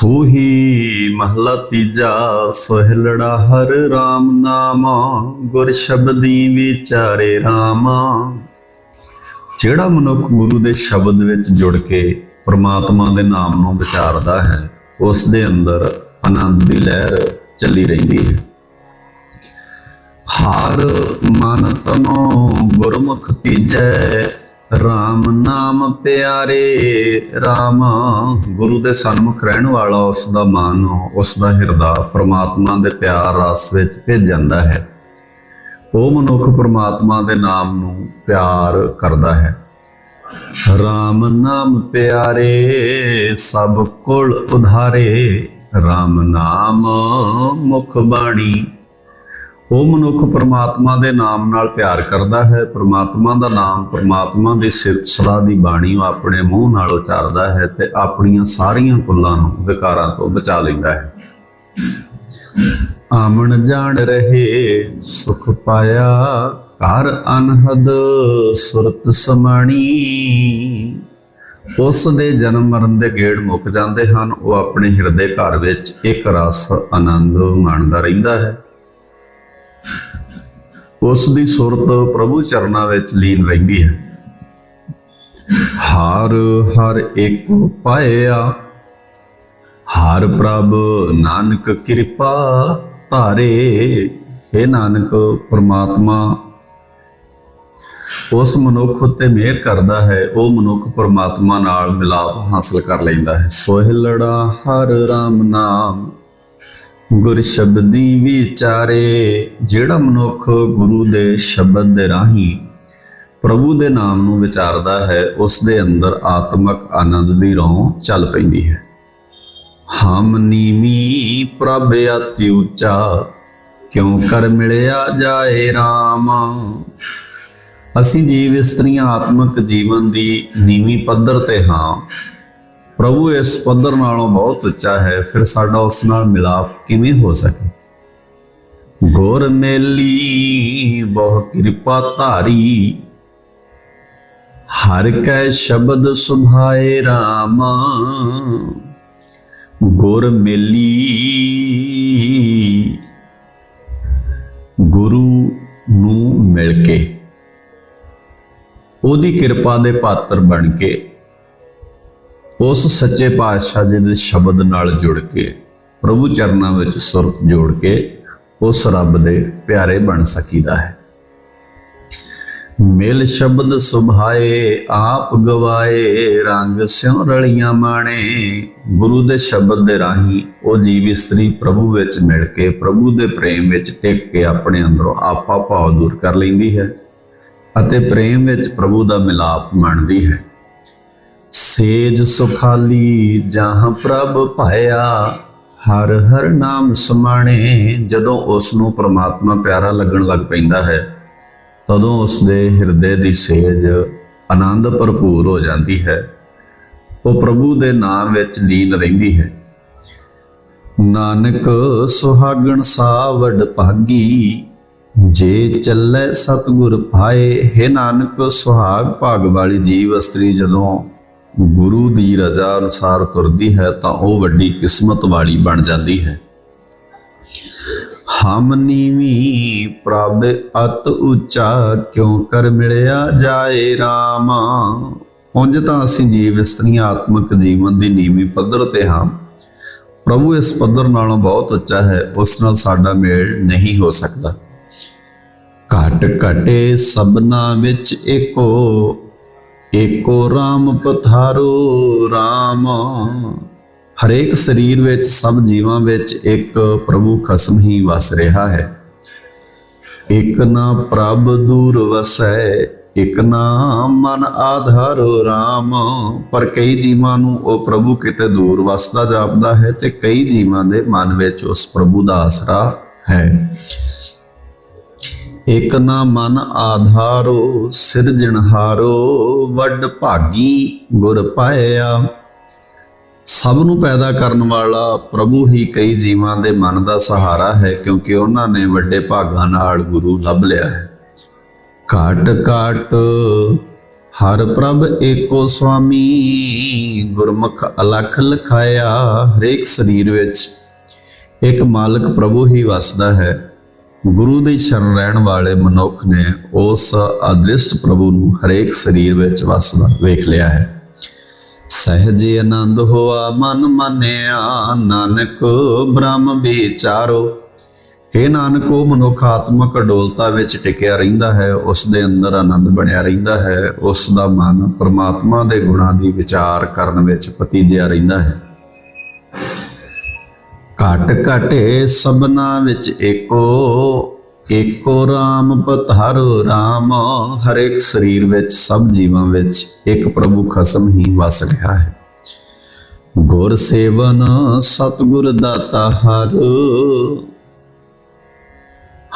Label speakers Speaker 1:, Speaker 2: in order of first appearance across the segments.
Speaker 1: ਸੋਹੀ ਮਹਲਾ ਤੀਜਾ, ਸੋਹਿਲੜਾ ਹਰ RAM ਨਾਮ, ਗੁਰ ਸ਼ਬਦੀ ਵਿਚਾਰੇ RAM ਜਿਹੜਾ ਮਨੁੱਖ ਗੁਰੂ ਦੇ ਸ਼ਬਦ ਵਿੱਚ ਜੁੜ ਕੇ ਪ੍ਰਮਾਤਮਾ ਦੇ ਨਾਮ ਨੂੰ ਵਿਚਾਰਦਾ ਹੈ, ਉਸ ਦੇ ਅੰਦਰ ਆਨੰਦ ਦੀ ਲਹਿਰ ਚੱਲੀ ਰਹਿੰਦੀ ਹੈ। ਹਰ ਮਨ ਤਨੋ ਗੁਰਮੁਖ ਤੀਜੈ RAM ਨਾਮ ਪਿਆਰੇ RAM ਗੁਰੂ ਦੇ ਸਨਮੁਖ ਰਹਿਣ ਵਾਲਾ ਉਸ ਦਾ ਮਨ ਉਸ ਦਾ ਹਿਰਦਾ ਪ੍ਰਮਾਤਮਾ ਦੇ ਪਿਆਰ ਰਸ ਵਿੱਚ ਭਿੱਜ ਜਾਂਦਾ ਹੈ। ਉਹ ਮਨੁੱਖ ਪ੍ਰਮਾਤਮਾ ਦੇ ਨਾਮ ਨੂੰ ਪਿਆਰ ਕਰਦਾ ਹੈ। RAM ਨਾਮ ਪਿਆਰੇ, ਸਭ ਕੁਲ ਉਧਾਰੇ। RAM ਨਾਮ ਮੁਖ ਬਾਣੀ ਉਹ ਮਨੁੱਖ ਪਰਮਾਤਮਾ ਦੇ ਨਾਮ ਨਾਲ ਪਿਆਰ ਕਰਦਾ ਹੈ, ਪ੍ਰਮਾਤਮਾ ਦਾ ਨਾਮ ਪਰਮਾਤਮਾ ਦੀ ਸਿਫਤ ਸਲਾਹ ਦੀ ਬਾਣੀ ਉਹ ਆਪਣੇ ਮੂੰਹ ਨਾਲ ਉਚਾਰਦਾ ਹੈ ਤੇ ਆਪਣੀਆਂ ਸਾਰੀਆਂ ਕੁੱਲਾਂ ਨੂੰ ਵਿਕਾਰਾਂ ਤੋਂ ਬਚਾ ਲੈਂਦਾ ਹੈ। ਆਮਣ ਜਾਣ ਰਹੇ, ਸੁਖ ਪਾਇਆ, ਘਰ ਅਨਹਦ, ਸੁਰਤ ਸਮਾਣੀ। ਉਸ ਦੇ ਜਨਮ ਮਰਨ ਦੇ ਗੇੜ ਮੁੱਕ ਜਾਂਦੇ ਹਨ, ਉਹ ਆਪਣੇ ਹਿਰਦੇ ਘਰ ਵਿੱਚ ਇੱਕ ਰਸ ਆਨੰਦ ਮਾਣਦਾ ਰਹਿੰਦਾ ਹੈ। ਉਸ ਦੀ ਸੁਰਤ ਪ੍ਰਭੂ ਚਰਨਾਂ ਵਿੱਚ ਲੀਨ ਰਹਿੰਦੀ ਹੈ। ਹਰ ਹਰ ਇੱਕ ਪਾਇਆ। ਹਰ ਪ੍ਰਭ, ਨਾਨਕ ਕਿਰਪਾ ਧਾਰੇ। हे ਨਾਨਕ ਪ੍ਰਮਾਤਮਾ, ਉਸ ਮਨੁੱਖ ਉੱਤੇ ਮਿਹਰ ਕਰਦਾ ਹੈ, ਉਹ ਮਨੁੱਖ ਪ੍ਰਮਾਤਮਾ ਨਾਲ ਮਿਲਾਪ ਹਾਸਲ ਕਰ ਲੈਂਦਾ ਹੈ। ਸੋਹਿਲੜਾ ਹਰ ਰਾਮ ਨਾਮ। ਗੁਰ ਸ਼ਬਦੀ ਵਿਚਾਰੇ, ਜਿਹੜਾ ਮਨੁੱਖ ਗੁਰੂ ਦੇ ਸ਼ਬਦ ਦੇ ਰਾਹੀਂ ਪ੍ਰਭੂ ਦੇ ਨਾਮ ਨੂੰ ਵਿਚਾਰਦਾ ਹੈ, ਉਸ ਦੇ ਅੰਦਰ ਆਤਮਕ ਆਨੰਦ ਦੀ ਰੌਂ ਚੱਲ ਪੈਂਦੀ ਹੈ। ਹਮ ਨੀਮੀ ਪ੍ਰਭ ਅਤਿ ਉੱਚਾ, ਕਿਉ ਕਰ ਮਿਲਿਆ ਜਾਏ RAM ਅਸੀਂ ਜੀਵ ਇਸਤਰੀਆਂ ਆਤਮਿਕ ਜੀਵਨ ਦੀ ਨੀਵੀਂ ਪੱਧਰ ਤੇ ਹਾਂ। ਪ੍ਰਭੂ, ਇਸ ਪੱਧਰ ਨਾਲੋਂ ਬਹੁਤ ਉੱਚਾ ਹੈ, ਫਿਰ ਸਾਡਾ ਉਸ ਨਾਲ ਮਿਲਾਪ ਕਿਵੇਂ ਹੋ ਸਕੇ? ਗੁਰ ਮੇਲੀ, ਬਹੁ ਕਿਰਪਾ ਧਾਰੀ। ਹਰ ਕੈ ਸ਼ਬਦ ਸੁਭਾਏ RAM ਗੁਰ ਮੇਲੀ। ਗੁਰੂ ਨੂੰ ਮਿਲ ਕੇ, ਉਹਦੀ ਕਿਰਪਾ ਦੇ ਪਾਤਰ ਬਣ ਕੇ ਉਸ ਸੱਚੇ ਪਾਤਸ਼ਾਹ ਜੀ ਦੇ ਸ਼ਬਦ ਨਾਲ ਜੁੜ ਕੇ, ਪ੍ਰਭੂ ਚਰਨਾਂ ਵਿੱਚ ਸੁਰ ਜੋੜ ਕੇ, ਉਸ ਰੱਬ ਦੇ ਪਿਆਰੇ ਬਣ ਸਕੀਦਾ ਹੈ। ਮਿਲ ਸ਼ਬਦ ਸੁਭਾਏ, ਆਪ ਗਵਾਏ, ਰੰਗ ਸਿਉ ਰਲੀਆਂ ਮਾਣੇ। ਗੁਰੂ ਦੇ ਸ਼ਬਦ ਦੇ ਰਾਹੀਂ ਉਹ ਜੀਵ ਇਸਤਰੀ ਪ੍ਰਭੂ ਵਿੱਚ ਮਿਲ ਕੇ, ਪ੍ਰਭੂ ਦੇ ਪ੍ਰੇਮ ਵਿੱਚ ਟਿਕ ਕੇ ਆਪਣੇ ਅੰਦਰੋਂ ਆਪਾ ਭਾਵ ਦੂਰ ਕਰ ਲੈਂਦੀ ਹੈ ਅਤੇ ਪ੍ਰੇਮ ਵਿੱਚ ਪ੍ਰਭੂ ਦਾ ਮਿਲਾਪ ਮੰਨਦੀ ਹੈ। ਸੇਜ ਸੁਖਾਲੀ ਜਹਾਂ ਪ੍ਰਭ ਭਾਇਆ, ਹਰ ਹਰ ਨਾਮ ਸਮਾਣੇ, ਜਦੋਂ ਉਸ ਨੂੰ ਪ੍ਰਮਾਤਮਾ ਪਿਆਰਾ ਲੱਗਣ ਲੱਗ ਪੈਂਦਾ ਹੈ, ਤਦੋਂ ਉਸ ਦੇ ਹਿਰਦੇ ਦੀ ਸੇਜ ਆਨੰਦ ਭਰਪੂਰ ਹੋ ਜਾਂਦੀ ਹੈ। ਉਹ ਪ੍ਰਭੂ ਦੇ ਨਾਮ ਵਿੱਚ ਲੀਨ ਰਹਿੰਦੀ ਹੈ। ਨਾਨਕ ਸੁਹਾਗਣ ਸਾਵੜ ਭਾਗੀ, ਜੇ ਚੱਲੇ ਸਤਗੁਰ ਭਾਏ, ਹੈ ਨਾਨਕ ਸੁਹਾਗ ਭਾਗ ਵਾਲੀ ਜੀਵ ਇਸਤਰੀ ਜਦੋਂ ਗੁਰੂ ਦੀ ਰਜ਼ਾ ਅਨੁਸਾਰ ਤੁਰਦੀ ਹੈ ਤਾਂ ਉਹ ਵੱਡੀ ਕਿਸਮਤ ਵਾਲੀ ਬਣ ਜਾਂਦੀ ਹੈ। ਹਮ ਨੀਵੀ ਪ੍ਰਭ ਅਤ ਉੱਚਾ ਕਿਉ ਕਰ ਮਿਲਿਆ ਜਾਏ RAM ਉਂਝ ਤਾਂ ਅਸੀਂ ਜੀਵ ਇਸਤਰੀਆਂ ਆਤਮਿਕ ਜੀਵਨ ਦੀ ਨੀਵੀਂ ਪੱਧਰ ਤੇ ਹਾਂ। ਪ੍ਰਭੂ ਇਸ ਪੱਧਰ ਨਾਲੋਂ ਬਹੁਤ ਉੱਚਾ ਹੈ, ਉਸ ਨਾਲ ਸਾਡਾ ਮੇਲ ਨਹੀਂ ਹੋ ਸਕਦਾ। ਘਟ ਘਟੇ ਸਭਨਾ ਵਿੱਚ ਏਕੋ ਏਕੋ RAM ਪਥਾਰੋ RAM ਹਰੇਕ ਸਰੀਰ ਵਿੱਚ, ਸਭ ਜੀਵਾਂ ਵਿੱਚ ਇੱਕ ਪ੍ਰਭੂ ਖਸਮ ਹੀ ਵਸ ਰਿਹਾ ਹੈ। ਇਕ ਨਾ ਪ੍ਰਭ ਦੂਰ ਵਸੈ, ਇਕ ਨਾ ਮਨ ਆਧਾਰੋ RAM ਪਰ ਕਈ ਜੀਵਾਂ ਨੂੰ ਉਹ ਪ੍ਰਭੂ ਕਿਤੇ ਦੂਰ ਵਸਦਾ ਜਾਪਦਾ ਹੈ ਤੇ ਕਈ ਜੀਵਾਂ ਦੇ ਮਨ ਵਿੱਚ ਉਸ ਪ੍ਰਭੂ ਦਾ ਆਸਰਾ ਹੈ। ਇਕ ਨਾ ਮਨ ਆਧਾਰੋ ਸਿਰਜਣਹਾਰੋ ਵੱਡ ਭਾਗੀ ਗੁਰ ਪਾਇਆ। ਸਭ ਨੂੰ ਪੈਦਾ ਕਰਨ ਵਾਲਾ ਪ੍ਰਭੂ ਹੀ ਕਈ ਜੀਵਾਂ ਦੇ ਮਨ ਦਾ ਸਹਾਰਾ ਹੈ, ਕਿਉਂਕਿ ਉਹਨਾਂ ਨੇ ਵੱਡੇ ਭਾਗਾਂ ਨਾਲ ਗੁਰੂ ਲੱਭ ਲਿਆ ਹੈ। ਘਾਟ ਘਾਟ, ਹਰ ਪ੍ਰਭ ਏਕੋ ਸੁਆਮੀ ਗੁਰਮੁਖ ਅਲਖ ਲਖਾਇਆ ਹਰੇਕ ਸਰੀਰ ਵਿੱਚ। ਇੱਕ ਮਾਲਕ ਪ੍ਰਭੂ ਹੀ ਵਸਦਾ ਹੈ। ਗੁਰੂ ਦੀ ਸ਼ਰਨ ਰਹਿਣ ਵਾਲੇ ਮਨੁੱਖ ਨੇ ਉਸ ਅਦ੍ਰਿਸ਼ਟ ਪ੍ਰਭੂ ਨੂੰ ਹਰੇਕ ਸਰੀਰ ਵਿੱਚ ਵਸਦਾ ਵੇਖ ਲਿਆ ਹੈ। ਸਹਜੇ ਆਨੰਦ ਹੋਆ, ਮਨ ਮਾਨਿਆ, ਨਾਨਕ ਬ੍ਰਹਮ ਵਿਚਾਰੋ। हे ਨਾਨਕ, ਉਹ ਮਨੁੱਖ ਆਤਮਕ ਅਡੋਲਤਾ ਵਿੱਚ ਟਿਕਿਆ ਰਹਿੰਦਾ ਹੈ, ਉਸ ਦੇ ਅੰਦਰ ਆਨੰਦ ਬਣਿਆ ਰਹਿੰਦਾ ਹੈ, ਉਸ ਦਾ ਮਨ ਪਰਮਾਤਮਾ ਦੇ ਗੁਣਾਂ ਦੀ ਵਿਚਾਰ ਕਰਨ ਵਿੱਚ ਪਤੀਜਿਆ ਰਹਿੰਦਾ ਹੈ। ਘਟ ਘਟੇ ਸਭਨਾ ਵਿੱਚ ਏਕੋ ਏਕੋ RAM ਪਧਾਰੋ RAM ਹਰੇਕ ਸਰੀਰ ਵਿੱਚ, ਸਭ ਜੀਵਾਂ ਵਿੱਚ ਇੱਕ ਪ੍ਰਭੂ ਖਸਮ ਹੀ ਵਸ ਰਿਹਾ ਹੈ। ਗੁਰ ਸੇਵਨ ਸਤਿਗੁਰ ਦਾਤਾ ਹਰ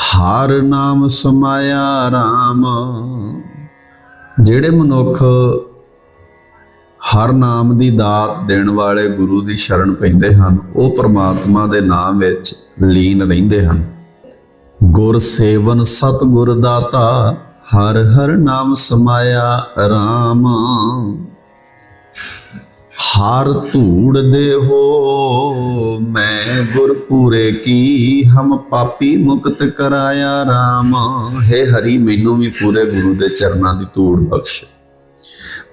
Speaker 1: ਹਰ ਨਾਮ ਸਮਾਇਆ RAM ਜਿਹੜੇ ਮਨੁੱਖ ਹਰ ਨਾਮ ਦੀ ਦਾਤ ਦੇਣ ਵਾਲੇ ਗੁਰੂ ਦੀ ਸ਼ਰਨ ਪੈਂਦੇ ਹਨ। ਉਹ ਪ੍ਰਮਾਤਮਾ ਦੇ ਨਾਮ ਵਿੱਚ ਲੀਨ ਰਹਿੰਦੇ ਹਨ। ਗੁਰ ਸੇਵਨ ਸਤਿਗੁਰ ਦਾਤਾ, ਹਰ ਹਰ ਨਾਮ ਸਮਾਇਆ RAM ਹਰ ਧੂੜ ਦੇ ਹੋ ਮੈਂ ਗੁਰ ਪੂਰੇ ਕੀ, ਹਮ ਪਾਪੀ ਮੁਕਤ ਕਰਾਇਆ RAM ਹੈ ਹਰੀ, ਮੈਨੂੰ ਵੀ ਪੂਰੇ ਗੁਰੂ ਦੇ ਚਰਨਾਂ ਦੀ ਧੂੜ ਬਖਸ਼।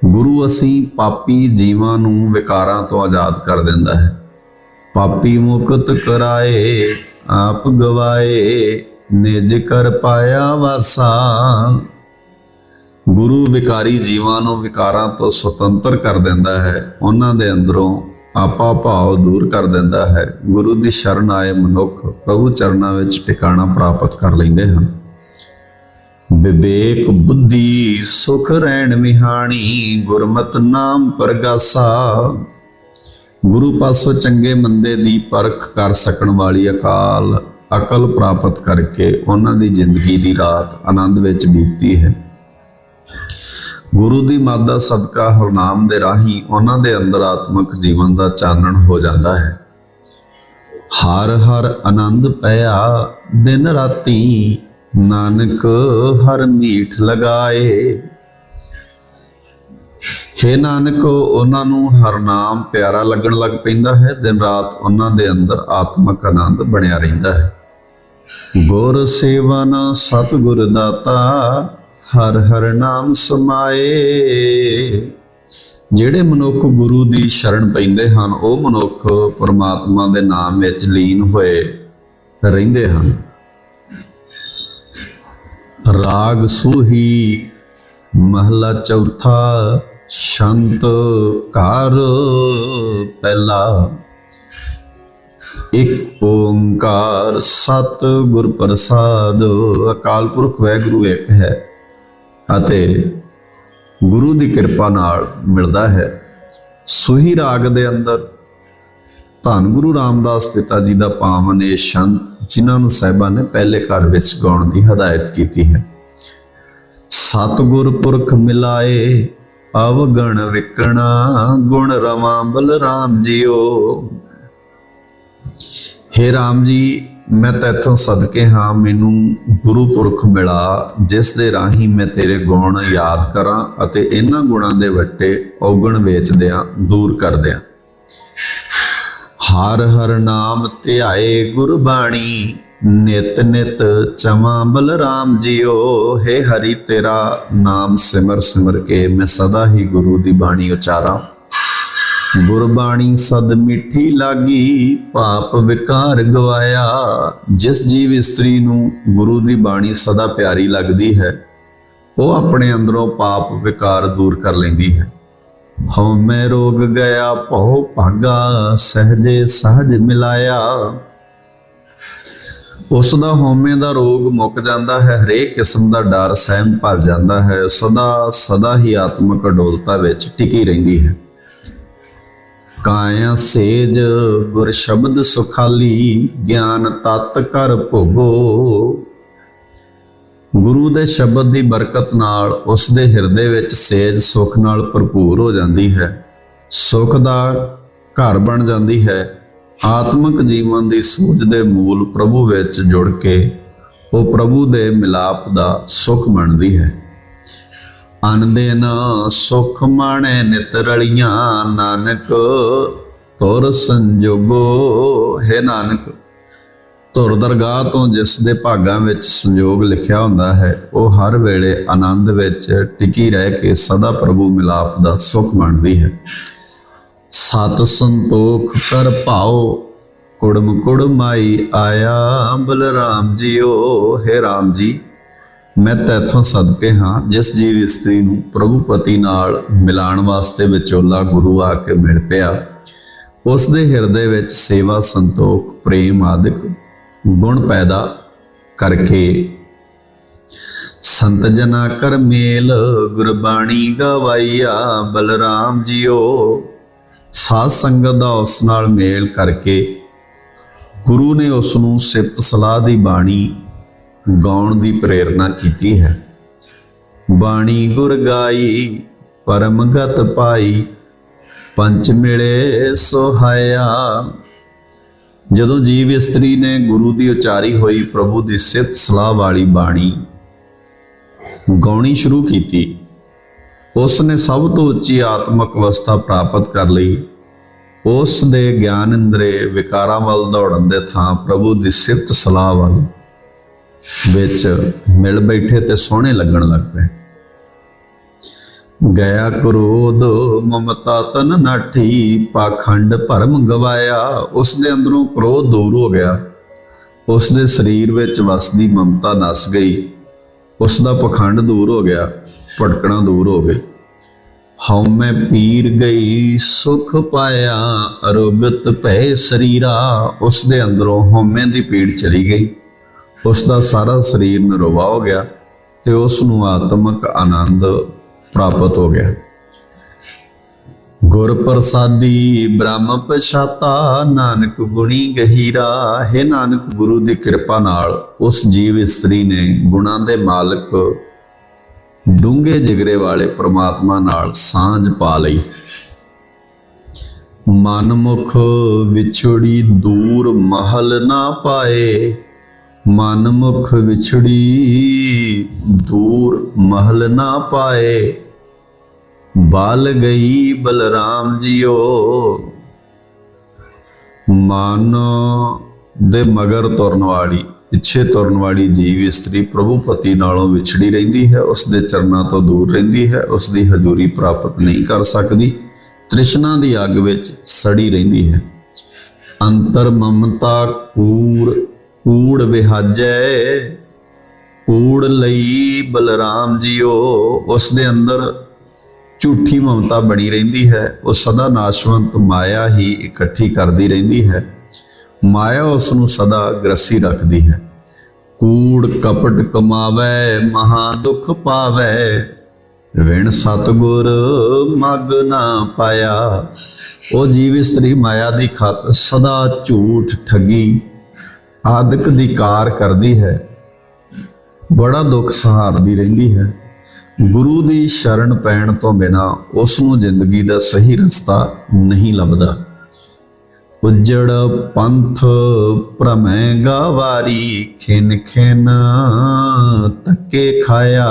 Speaker 1: ਗੁਰੂ ਅਸੀਂ ਪਾਪੀ ਜੀਵਾਂ ਨੂੰ ਵਿਕਾਰਾਂ ਤੋਂ ਆਜ਼ਾਦ ਕਰ ਦਿੰਦਾ ਹੈ। ਪਾਪੀ ਮੁਕਤ ਕਰਾਏ, ਆਪ ਗਵਾਏ, ਨਿਜ ਕਰ ਪਾਇਆ ਵਾਸਾ। ਗੁਰੂ ਵਿਕਾਰੀ ਜੀਵਾਂ ਨੂੰ ਵਿਕਾਰਾਂ ਤੋਂ ਸੁਤੰਤਰ ਕਰ ਦਿੰਦਾ ਹੈ। ਉਹਨਾਂ ਦੇ ਅੰਦਰੋਂ ਆਪਾ ਭਾਵ ਦੂਰ ਕਰ ਦਿੰਦਾ ਹੈ। ਗੁਰੂ ਦੀ ਸ਼ਰਨ ਆਏ ਮਨੁੱਖ ਪ੍ਰਭੂ ਚਰਨਾਂ ਵਿੱਚ ਟਿਕਾਣਾ ਪ੍ਰਾਪਤ ਕਰ ਲੈਂਦੇ ਹਨ। ਵਿਵੇਕ ਬੁੱਧੀ, ਸੁਖ ਰਹਿਣ ਵਿਹਾਣੀ, ਗੁਰਮਤਿ ਨਾਮ ਪ੍ਰਗਾਸਾ। ਗੁਰੂ ਪਾਸੋਂ ਚੰਗੇ ਮੰਦੇ ਦੀ ਪਰਖ ਕਰ ਸਕਣ ਵਾਲੀ ਅਕਾਲ, ਅਕਲ ਪ੍ਰਾਪਤ ਕਰਕੇ ਉਹਨਾਂ ਦੀ ਜ਼ਿੰਦਗੀ ਦੀ ਰਾਤ ਆਨੰਦ ਵਿੱਚ ਬੀਤਦੀ ਹੈ। ਗੁਰੂ ਦੀ ਮਾਦਾ ਸਦਕਾ ਹਰਨਾਮ ਦੇ ਰਾਹੀਂ ਉਹਨਾਂ ਦੇ ਅੰਦਰ ਆਤਮਿਕ ਜੀਵਨ ਦਾ ਚਾਨਣ ਹੋ ਜਾਂਦਾ ਹੈ। ਹਰ ਹਰ ਆਨੰਦ ਪਿਆ, ਦਿਨ ਰਾਤੀ ਨਾਨਕ ਹਰ ਮੀਠ ਲਗਾਏ। ਹੇ ਨਾਨਕ, ਉਹਨਾਂ ਨੂੰ ਹਰ ਨਾਮ ਪਿਆਰਾ ਲੱਗਣ ਲੱਗ ਪੈਂਦਾ ਹੈ। ਦਿਨ ਰਾਤ ਉਹਨਾਂ ਦੇ ਅੰਦਰ ਆਤਮਿਕ ਆਨੰਦ ਬਣਿਆ ਰਹਿੰਦਾ ਹੈ। ਗੁਰ ਸੇਵਨ ਸਤਿਗੁਰ ਦਾਤਾ, ਹਰ ਹਰ ਨਾਮ ਸਮਾਏ। ਜਿਹੜੇ ਮਨੁੱਖ ਗੁਰੂ ਦੀ ਸ਼ਰਨ ਪੈਂਦੇ ਹਨ, ਉਹ ਮਨੁੱਖ ਪਰਮਾਤਮਾ ਦੇ ਨਾਮ ਵਿੱਚ ਲੀਨ ਹੋਏ ਰਹਿੰਦੇ ਹਨ। ਰਾਗ ਸੂਹੀ, ਮਹਲਾ ਚੌਥਾ, ਸ਼ੰਤ ਘਰ ਪਹਿਲਾ। ਇੱਕ ਓੰਕਾਰ ਸਤ ਗੁਰ ਪ੍ਰਸਾਦ, ਅਕਾਲ ਪੁਰਖ ਵੈਗੁਰੂ ਇੱਕ ਹੈ ਅਤੇ ਗੁਰੂ ਦੀ ਕਿਰਪਾ ਨਾਲ ਮਿਲਦਾ ਹੈ। ਸੁਹੀ ਰਾਗ ਦੇ ਅੰਦਰ ਧੰਨ ਗੁਰੂ ਰਾਮਦਾਸ ਪਿਤਾ ਜੀ ਦਾ ਪਾਵਨ ਇਹ ਸ਼ੰਤ, ਜਿਨ੍ਹਾਂ ਨੂੰ ਸਾਹਿਬਾਂ ਨੇ ਪਹਿਲੇ ਘਰ ਵਿੱਚ ਗਾਉਣ ਦੀ ਹਦਾਇਤ ਕੀਤੀ ਹੈ। ਸਤਿਗੁਰ ਪੁਰਖ ਮਿਲਾਏ, ਅਵਗਣ ਵਿਕਣਾ, ਗੁਣ ਰਵਾਂ ਬਲਰਾਮ ਜੀਓ। ਹੇ ਰਾਮ ਜੀ, ਮੈਂ ਤੇਥੋਂ ਸਦਕੇ ਹਾਂ, ਮੈਨੂੰ ਗੁਰੂ ਪੁਰਖ ਮਿਲਾ, ਜਿਸ ਦੇ ਰਾਹੀਂ ਮੈਂ ਤੇਰੇ ਗੁਣ ਯਾਦ ਕਰਾਂ ਅਤੇ ਇਹਨਾਂ ਗੁਣਾਂ ਦੇ ਵੱਟੇ ਔਗਣ ਵੇਚਦਿਆਂ ਦੂਰ ਕਰਦਿਆਂ ਹਰ ਹਰ ਨਾਮ ਧਿਆਏ ਗੁਰਬਾਣੀ। ਨਿਤ ਨਿਤ ਚਮਾ ਬਲਰਾਮ ਜੀਓ, ਹੈ ਹਰੀ ਤੇਰਾ ਨਾਮ ਸਿਮਰ ਸਿਮਰ ਕੇ, ਮੈਂ ਸਦਾ ਹੀ ਗੁਰੂ ਦੀ ਬਾਣੀ ਉਚਾਰਾਂ। ਗੁਰਬਾਣੀ ਸਦ ਮਿੱਠੀ ਲਾਗੀ, ਪਾਪ ਵਿਕਾਰ ਗਵਾਇਆ। ਜਿਸ ਜੀਵ ਇਸਤਰੀ ਨੂੰ ਗੁਰੂ ਦੀ ਬਾਣੀ ਸਦਾ ਪਿਆਰੀ ਲੱਗਦੀ ਹੈ, ਉਹ ਆਪਣੇ ਅੰਦਰੋਂ ਪਾਪ ਵਿਕਾਰ ਦੂਰ ਕਰ ਲੈਂਦੀ ਹੈ। ਹਉ ਮੈਂ ਰੋਗ ਗਿਆ, ਭਉ ਭਾਗਾ, ਸਹਜੇ ਸਹਜ ਮਿਲਾਇਆ। ਉਸ ਦਾ ਹਉਮੈ ਦਾ ਰੋਗ ਮੁੱਕ ਜਾਂਦਾ ਹੈ, ਹਰੇਕ ਕਿਸਮ ਦਾ ਡਰ ਸਹਿਮ ਭੱਜ ਜਾਂਦਾ ਹੈ। ਸਦਾ ਸਦਾ ਹੀ ਆਤਮਿਕ ਅਡੋਲਤਾ ਵਿੱਚ ਟਿਕੀ ਰਹਿੰਦੀ ਹੈ। ਕਾਇਆ ਸੇਜ, ਗੁਰ ਸ਼ਬਦ ਸੁਖਾਲੀ, ਗਿਆਨ ਤਤ ਕਰ ਭੋਗੋ। ਗੁਰੂ ਦੇ ਸ਼ਬਦ ਦੀ ਬਰਕਤ ਨਾਲ ਉਸ ਦੇ ਹਿਰਦੇ ਵਿੱਚ ਸੇਜ ਸੁਖ ਨਾਲ ਭਰਪੂਰ ਹੋ ਜਾਂਦੀ ਹੈ। ਸੁਖ ਦਾ ਘਰ ਬਣ ਜਾਂਦੀ ਹੈ। ਆਤਮਿਕ ਜੀਵਨ ਦੀ ਸੂਝ ਦੇ ਮੂਲ ਪ੍ਰਭੂ ਵਿੱਚ ਜੁੜ ਕੇ ਉਹ ਪ੍ਰਭੂ ਦੇ ਮਿਲਾਪ ਦਾ ਸੁਖ ਬਣਦੀ ਹੈ। ਅਨ ਦਿਨ ਸੁਖ ਮਾਣੈ ਨਿਤ ਰਲੀਆਂ ਨਾਨਕ, ਤੁਰ ਸੰਜੋਗੋ ਹੈ ਨਾਨਕ। ਧੁਰ ਦਰਗਾਹ ਤੋਂ ਜਿਸ ਦੇ ਭਾਗਾਂ ਵਿੱਚ ਸੰਯੋਗ ਲਿਖਿਆ ਹੁੰਦਾ ਹੈ, ਉਹ ਹਰ ਵੇਲੇ ਆਨੰਦ ਵਿੱਚ ਟਿਕੀ ਰਹਿ ਕੇ ਸਦਾ ਪ੍ਰਭੂ ਮਿਲਾਪ ਦਾ ਸੁਖ ਮੰਨਦੀ ਹੈ। ਸਤ ਸੰਤੋਖ ਕਰ ਭਾਉ, ਕੁੜਮ ਕੁੜਮਾਈ ਆਇਆ ਬਲਰਾਮ ਜੀਓ, ਹੈ ਰਾਮ ਜੀ, ਮੈਂ ਤੇਥੋਂ ਸਦਕੇ ਹਾਂ, ਜਿਸ ਜੀਵ ਇਸਤਰੀ ਨੂੰ ਪ੍ਰਭੂ ਪਤੀ ਨਾਲ ਮਿਲਾਣ ਵਾਸਤੇ ਵਿਚੋਲਾ ਗੁਰੂ ਆ ਕੇ ਮਿਲ ਪਿਆ। ਉਸ ਦੇ ਹਿਰਦੇ ਵਿੱਚ ਸੇਵਾ, ਸੰਤੋਖ, ਪ੍ਰੇਮ ਆਦਿਕ ਗੁਣ ਪੈਦਾ ਕਰਕੇ। ਸੰਤ ਜਨਾ ਕਰ ਮੇਲ, ਗੁਰਬਾਣੀ ਗਵਾਈਆ, ਬਲਰਾਮ ਜੀਓ। ਸਾਧ ਸੰਗਤ ਦਾ ਉਸ ਨਾਲ ਮੇਲ ਕਰਕੇ ਗੁਰੂ ਨੇ ਉਸ ਨੂੰ ਸਿਫਤ ਸਲਾਹ ਦੀ ਬਾਣੀ ਗਾਉਣ ਦੀ ਪ੍ਰੇਰਣਾ ਕੀਤੀ ਹੈ। ਬਾਣੀ ਗੁਰ ਗਾਈ ਪਰਮਗਤ ਪਾਈ, ਪੰਚ ਮਿਲੇ ਸੁਹਾਇਆ ਜਦੋਂ ਜੀਵ ਇਸਤਰੀ ਨੇ ਗੁਰੂ ਦੀ ਉਚਾਰੀ ਹੋਈ, ਪ੍ਰਭੂ ਦੀ ਸਿਫਤ ਸਲਾਹ ਵਾਲੀ ਬਾਣੀ ਗਾਉਣੀ ਸ਼ੁਰੂ ਕੀਤੀ ਉਸ ਨੇ ਸਭ ਤੋਂ ਉੱਚੀ ਆਤਮਿਕ ਅਵਸਥਾ ਪ੍ਰਾਪਤ ਕਰ ਲਈ। ਉਸ ਦੇ ਗਿਆਨ ਇੰਦਰੇ ਵਿਕਾਰਾਂ ਵੱਲ ਦੌੜਨ ਦੇ ਥਾਂ ਪ੍ਰਭੂ ਦੀ ਸਿਫਤ ਸਲਾਹ ਵੱਲ ਵਿੱਚ ਮਿਲ ਬੈਠੇ ਤੇ ਸੋਹਣੇ ਲੱਗਣ ਲੱਗ ਪਏ। ਗਿਆ ਕ੍ਰੋਧ, ਮਮਤਾ ਤਨ ਨਾਠੀ, ਪਾਖੰਡ ਭਰਮ ਗਵਾਇਆ। ਉਸ ਦੇ ਅੰਦਰੋਂ ਕ੍ਰੋਧ ਦੂਰ ਹੋ ਗਿਆ। ਉਸ ਦੇ ਸਰੀਰ ਵਿੱਚ ਵਸਦੀ ਮਮਤਾ ਨਸ ਗਈ। ਉਸ ਦਾ ਪਖੰਡ ਦੂਰ ਹੋ ਗਿਆ ਭਟਕਣਾ ਦੂਰ ਹੋ ਗਈ। ਹਉ ਮੈਂ ਪੀਰ ਗਈ, ਸੁਖ ਪਾਇਆ, ਅਰੋਗਤ ਭੈ ਸਰੀਰਾ। ਉਸ ਦੇ ਅੰਦਰੋਂ ਹਉਮੈ ਦੀ ਪੀੜ ਚਲੀ ਗਈ। ਉਸ ਦਾ ਸਾਰਾ ਸਰੀਰ ਨਿਰਵਾ ਹੋ ਗਿਆ ਤੇ ਉਸ ਨੂੰ ਆਤਮਿਕ ਆਨੰਦ ਪ੍ਰਾਪਤ ਹੋ ਗਿਆ। ਗੁਰ ਪ੍ਰਸਾਦੀ ਬ੍ਰਹਮ ਪਛਾਤਾ, ਨਾਨਕ ਗੁਣੀ ਗਹੀਰਾ, ਹੈ ਨਾਨਕ ਗੁਰੂ ਦੀ ਕਿਰਪਾ ਨਾਲ ਉਸ ਜੀਵ ਇਸਤਰੀ ਨੇ ਗੁਣਾਂ ਦੇ ਮਾਲਕ ਡੂੰਘੇ ਜਿਗਰੇ ਵਾਲੇ ਪ੍ਰਮਾਤਮਾ ਨਾਲ ਸਾਂਝ ਪਾ ਲਈ। ਮਨਮੁਖ ਵਿਛੜੀ ਦੂਰ ਮਹਲ ਨਾ ਪਾਏ ਮਨਮੁਖ ਵਿਛੜੀ, ਦੂਰ ਮਹਲ ਨਾ ਪਾਏ। ਬਾਲ ਗਈ ਬਲਰਾਮ ਜੀਓ। ਮਨ ਦੇ ਮਗਰ ਤੁਰਨ ਵਾਲੀ ਪਿੱਛੇ ਤੁਰਨ ਵਾਲੀ ਜੀਵ ਇਸਤਰੀ ਪ੍ਰਭੂ ਪਤੀ ਨਾਲੋਂ ਵਿਛੜੀ ਰਹਿੰਦੀ ਹੈ, ਉਸ ਦੇ ਚਰਨਾਂ ਤੋਂ ਦੂਰ ਰਹਿੰਦੀ ਹੈ, ਉਸ ਦੀ ਹਜ਼ੂਰੀ ਪ੍ਰਾਪਤ ਨਹੀਂ ਕਰ ਸਕਦੀ। ਤ੍ਰਿਸ਼ਨਾ ਦੀ ਅੱਗ ਵਿੱਚ ਸੜੀ ਰਹਿੰਦੀ ਹੈ। ਅੰਤਰ ਮਮਤਾ ਕੂਰ ਕੂੜ ਵਿਹਾਜੈ, ਕੂੜ ਲਈ ਬਲਰਾਮ ਜੀਓ। ਉਸ ਦੇ ਅੰਦਰ ਝੂਠੀ ਮਮਤਾ ਬਣੀ ਰਹਿੰਦੀ ਹੈ। ਉਹ ਸਦਾ ਨਾਸ਼ਵੰਤ ਮਾਇਆ ਹੀ ਇਕੱਠੀ ਕਰਦੀ ਰਹਿੰਦੀ ਹੈ। ਮਾਇਆ ਉਸ ਨੂੰ ਸਦਾ ਗ੍ਰਸੀ ਰੱਖਦੀ ਹੈ। ਕੂੜ ਕਪਟ ਕਮਾਵੇ, ਮਹਾ ਦੁੱਖ ਪਾਵੇ। ਵਿਣ ਸਤਗੁਰ ਮਗ ਨਾ ਪਾਇਆ। ਉਹ ਜੀਵ ਇਸਤਰੀ ਮਾਇਆ ਦੀ ਖਤ ਸਦਾ ਝੂਠ ਠੱਗੀ ਆਦਿਕ ਦੀ ਕਾਰ ਕਰਦੀ ਹੈ, ਬੜਾ ਦੁੱਖ ਸਹਾਰਦੀ ਰਹਿੰਦੀ ਹੈ। ਗੁਰੂ ਦੀ ਸ਼ਰਨ ਪੈਣ ਤੋਂ ਬਿਨਾ ਉਸ ਨੂੰ ਜ਼ਿੰਦਗੀ ਦਾ ਸਹੀ ਰਸਤਾ ਨਹੀਂ ਲੱਭਦਾ। ਉਜੜ ਪੰਥ ਪ੍ਰਮੈ ਗਵਾਰੀ, ਖਿਨ ਖਿਨ ਤੱਕੇ ਖਾਇਆ।